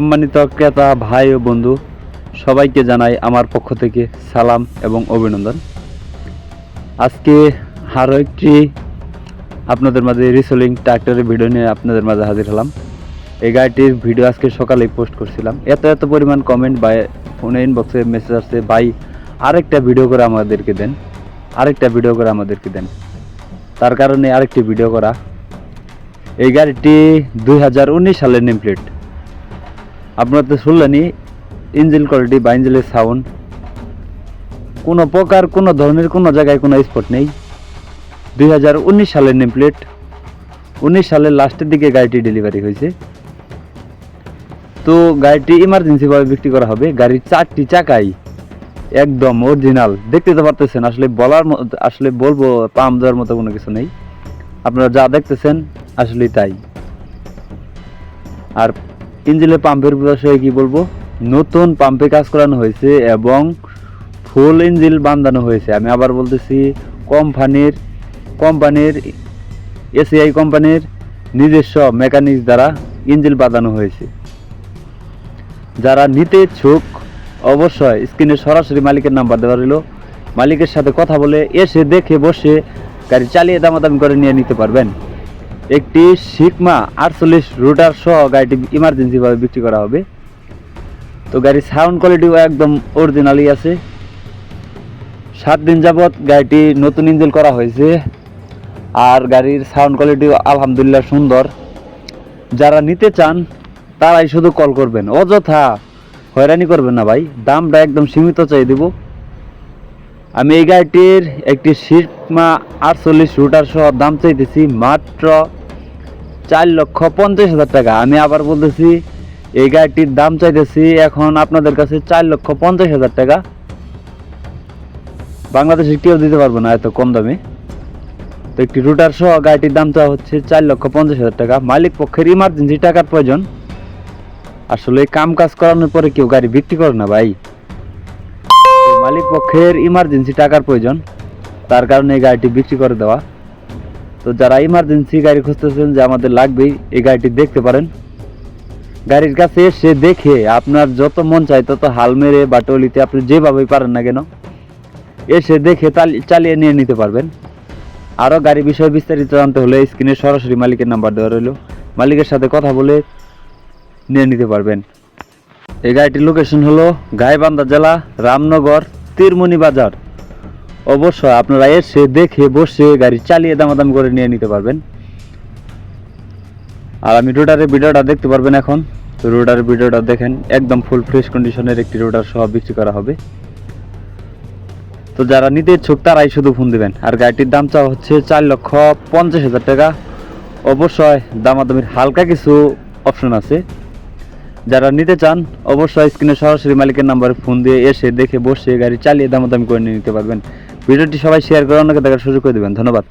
সম্মানিত ক্রেতা, ভাই ও বন্ধু, সবাইকে জানাই আমার পক্ষ থেকে সালাম এবং অভিনন্দন। আজকে আরও একটি আপনাদের মাঝে রিসোলিং ট্রাক্টরের ভিডিও নিয়ে আপনাদের মাঝে হাজির হলাম। এই গাড়িটির ভিডিও আজকে সকালেই পোস্ট করছিলাম। এত এত পরিমাণ কমেন্ট বা ফোনে ইনবক্সে মেসেজ আসছে। ভাই, আরেকটা ভিডিও করে আমাদেরকে দেন। আরেকটা ভিডিও করে আমাদেরকে দেন। তার কারণে আরেকটি ভিডিও করা। এই গাড়িটি দুই হাজার উনিশ সালের নেম প্লেট আপনারা তো শুনলেনই, ইঞ্জিন কোয়ালিটি বা ইঞ্জিনের সাউন্ড কোনো প্রকার, কোনো ধরনের, কোনো জায়গায় কোনো স্পট নেই। দুই হাজার উনিশ সালের নেম প্লেট উনিশ সালের লাস্টের দিকে গাড়িটি ডেলিভারি হয়েছে। তো গাড়িটি ইমার্জেন্সিভাবে বিক্রি করা হবে। গাড়ির চারটি চাকাই একদম অরিজিনাল দেখতে তো পারতেছেন, আসলে বলার ম- আসলে বলব, পাম দেওয়ার মতো কোনো কিছু নেই। আপনারা যা দেখতেছেন আসলে তাই। আর ইঞ্জিনের পাম্পের বিষয়ে কি বলব? নতুন পাম্পে কাজ করানো হয়েছে এবং ফুল ইঞ্জিল বাঁধানো হয়েছে। আমি আবার বলতেছি, কোম্পানির কোম্পানির এসিআই কোম্পানির নিজস্ব মেকানিক্স দ্বারা ইঞ্জিল বাঁধানো হয়েছে। যারা নিতে ইচ্ছুক, অবশ্যই স্ক্রিনে সরাসরি মালিকের নাম্বার দেওয়া রইল। মালিকের সাথে কথা বলে এসে দেখে বসে গাড়ি চালিয়ে দামাদামি করে নিয়ে নিতে পারবেন। একটি সিকমা আটচল্লিশ রুটার সহ গাড়িটি ইমার্জেন্সিভাবে বিক্রি করা হবে। তো গাড়ির সাউন্ড কোয়ালিটিও একদম অরিজিনালই আছে। সাত দিন যাবৎ গাড়িটি নতুন ইঞ্জিন করা হয়েছে আর গাড়ির সাউন্ড কোয়ালিটিও আলহামদুলিল্লাহ সুন্দর। যারা নিতে চান, তারাই শুধু কল করবেন। অযথা হয়রানি করবেন না ভাই, দামটা একদম সীমিত চাই দেব। আমি এই গাড়িটির একটি সিটমা আটচল্লিশ রুটার সহ দাম চাইতেছি মাত্র চার লক্ষ পঞ্চাশ হাজার টাকা। আমি আবার বলতেছি, এই গাড়িটির দাম চাইতেছি এখন আপনাদের কাছে চার লক্ষ পঞ্চাশ হাজার টাকা। বাংলাদেশে কেউ দিতে পারব না এত কম দামে। তো একটি রুটার সহ গাড়িটির দাম চাওয়া হচ্ছে চার লক্ষ পঞ্চাশ হাজার টাকা। মালিক পক্ষের ইমার্জেন্সি টাকার প্রয়োজন। আসলে কাম কাজ করানোর পরে কেউ গাড়ি বিক্রি করে না ভাই। মালিক পক্ষের ইমার্জেন্সি টাকার প্রয়োজন। তার কারণে এই গাড়িটি বিক্রি করে দেওয়া। তো যারা ইমার্জেন্সি গাড়ি খুঁজতেছেন যে আমাদের লাগবেই, এই গাড়িটি দেখতে পারেন। গাড়ির কাছে এসে দেখে আপনার যত মন চায় তত হাল মেরে বা টলিতে আপনি যেভাবেই পারেন না কেন, এসে দেখে চালিয়ে নিয়ে নিতে পারবেন। আরও গাড়ি বিষয়ে বিস্তারিত জানতে হলে স্ক্রিনে সরাসরি মালিকের নাম্বার দেওয়া রইল। মালিকের সাথে কথা বলে নিয়ে নিতে পারবেন। এই গাড়িটির লোকেশন হলো গাইবান্ধা জেলা রামনগর তীরমণি বাজার। অবশ্যই আপনারা এসে দেখে বসে গাড়ি চালিয়ে দামাদামি করে নিয়ে নিতে পারবেন। আর আমি রোডারের ভিডিওটা দেখতে পারবেন এখন। তো রোডারের ভিডিওটা দেখেন, একদম ফুল ফ্রেশ কন্ডিশনের একটি রোডার সহ বিক্রি করা হবে। তো যারা নিতে ইচ্ছুক, তারাই শুধু ফোন দেবেন। আর গাড়িটির দাম চাওয়া হচ্ছে চার লক্ষ পঞ্চাশ হাজার টাকা। অবশ্যই দামাদামির হালকা কিছু অপশন আছে। যারা নিতে চান, অবশ্যই স্ক্রিনে সরাসরি মালিকের নাম্বারে ফোন দিয়ে এসে দেখে বসে গাড়ি চালিয়ে দামাদামি করে নিয়ে নিতে পারবেন। ভিডিওটি সবাই শেয়ার করে অন্যকে দেখার সুযোগ করে দেবেন। ধন্যবাদ।